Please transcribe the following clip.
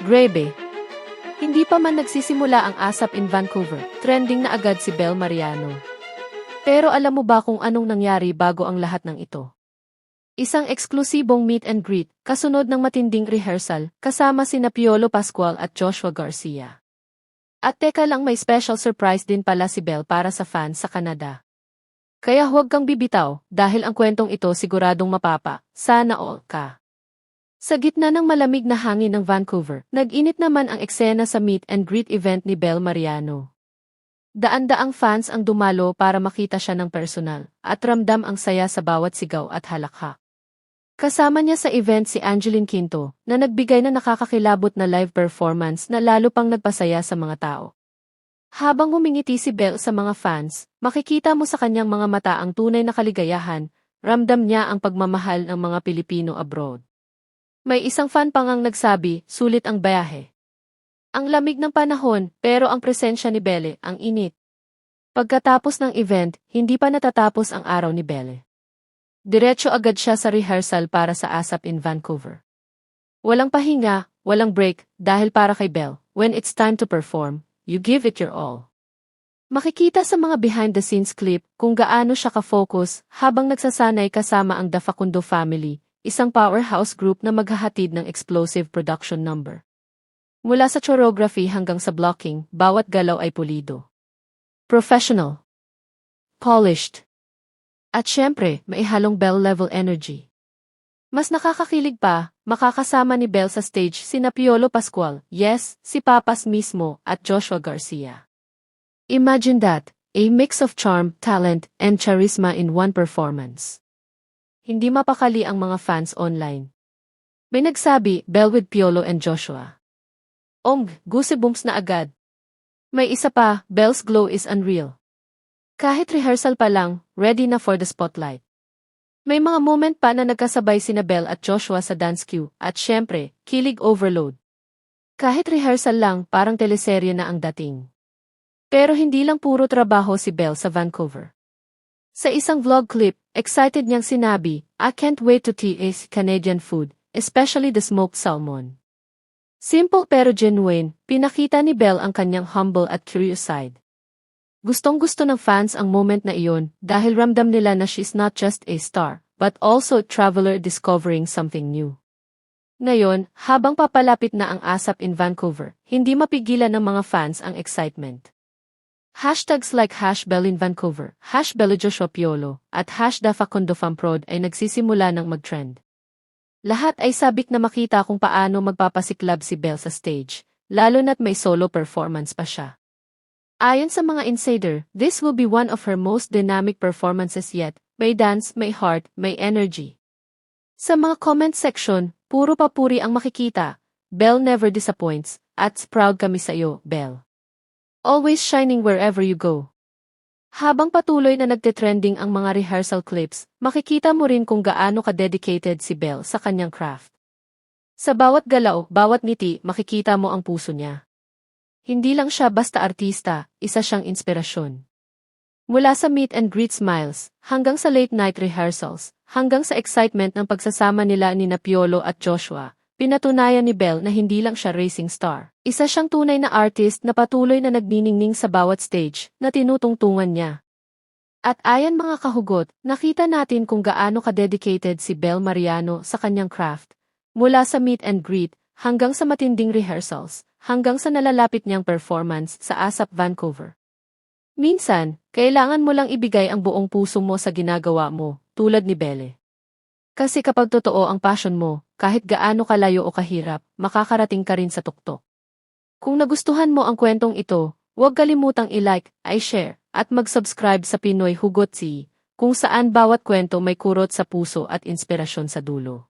Grebe. Hindi pa man nagsisimula ang ASAP in Vancouver, trending na agad si Bel Mariano. Pero alam mo ba kung anong nangyari bago ang lahat ng ito? Isang eksklusibong meet and greet, kasunod ng matinding rehearsal, kasama sina Piolo Pascual at Joshua Garcia. At teka lang may special surprise din pala si Bel para sa fans sa Canada. Kaya huwag kang bibitaw, dahil ang kwentong ito siguradong mapapa, sana all ka. Sa gitna ng malamig na hangin ng Vancouver, nag-init naman ang eksena sa meet and greet event ni Bel Mariano. Daan-daang fans ang dumalo para makita siya ng personal, at ramdam ang saya sa bawat sigaw at halakhak. Kasama niya sa event si Angeline Quinto, na nagbigay na nakakakilabot na live performance na lalo pang nagpasaya sa mga tao. Habang humingiti si Bel sa mga fans, makikita mo sa kanyang mga mata ang tunay na kaligayahan, ramdam niya ang pagmamahal ng mga Pilipino abroad. May isang fan pang ang nagsabi, sulit ang bayahe. Ang lamig ng panahon, pero ang presensya ni Belle, ang init. Pagkatapos ng event, hindi pa natatapos ang araw ni Belle. Diretso agad siya sa rehearsal para sa ASAP in Vancouver. Walang pahinga, walang break, dahil para kay Belle, when it's time to perform, you give it your all. Makikita sa mga behind-the-scenes clip kung gaano siya ka-focus habang nagsasanay kasama ang The Facundo family, isang powerhouse group na maghahatid ng explosive production number. Mula sa choreography hanggang sa blocking, bawat galaw ay pulido. Professional. Polished. At syempre, may halong Bell-level energy. Mas nakakakilig pa, makakasama ni Bell sa stage sina Piolo Pascual, yes, si Papas mismo, at Joshua Garcia. Imagine that, a mix of charm, talent, and charisma in one performance. Hindi mapakali ang mga fans online. May nagsabi, Bell with Piolo and Joshua. Ong, goosebumps na agad. May isa pa, Bell's glow is unreal. Kahit rehearsal pa lang, ready na for the spotlight. May mga moment pa na nagkasabay sina Bell at Joshua sa dance cue, at syempre, kilig overload. Kahit rehearsal lang, parang teleserye na ang dating. Pero hindi lang puro trabaho si Bell sa Vancouver. Sa isang vlog clip, excited niyang sinabi, I can't wait to taste Canadian food, especially the smoked salmon. Simple pero genuine, pinakita ni Belle ang kanyang humble at curious side. Gustong gusto ng fans ang moment na iyon dahil ramdam nila na she's not just a star, but also a traveler discovering something new. Ngayon, habang papalapit na ang ASAP in Vancouver, hindi mapigilan ng mga fans ang excitement. Hashtags like hash in Vancouver, hash at hash ay nagsisimula ng mag-trend. Lahat ay sabik na makita kung paano magpapasiklab si Belle sa stage, lalo na't may solo performance pa siya. Ayon sa mga insider, this will be one of her most dynamic performances yet, may dance, may heart, may energy. Sa mga comment section, puro papuri ang makikita, Belle never disappoints, at proud kami sa iyo, Belle. Always shining wherever you go. Habang patuloy na nagte-trending ang mga rehearsal clips, makikita mo rin kung gaano ka-dedicated si Belle sa kanyang craft. Sa bawat galaw, bawat ngiti, makikita mo ang puso niya. Hindi lang siya basta artista, isa siyang inspirasyon. Mula sa meet and greet smiles, hanggang sa late night rehearsals, hanggang sa excitement ng pagsasama nila ni Napiolo at Joshua, Pinatunayan ni Bell na hindi lang siya racing star. Isa siyang tunay na artist na patuloy na nagniningning sa bawat stage na tinutungtungan niya. At ayan mga kahugot, nakita natin kung gaano ka-dedicated si Bell Mariano sa kanyang craft. Mula sa meet and greet, hanggang sa matinding rehearsals, hanggang sa nalalapit niyang performance sa ASAP Vancouver. Minsan, kailangan mo lang ibigay ang buong puso mo sa ginagawa mo, tulad ni Belle. Kasi kapag totoo ang passion mo, kahit gaano kalayo o kahirap, makakarating ka rin sa tuktok. Kung nagustuhan mo ang kwentong ito, huwag kalimutang i-like, i-share, at mag-subscribe sa Pinoy Hugot Si, kung saan bawat kwento may kurot sa puso at inspirasyon sa dulo.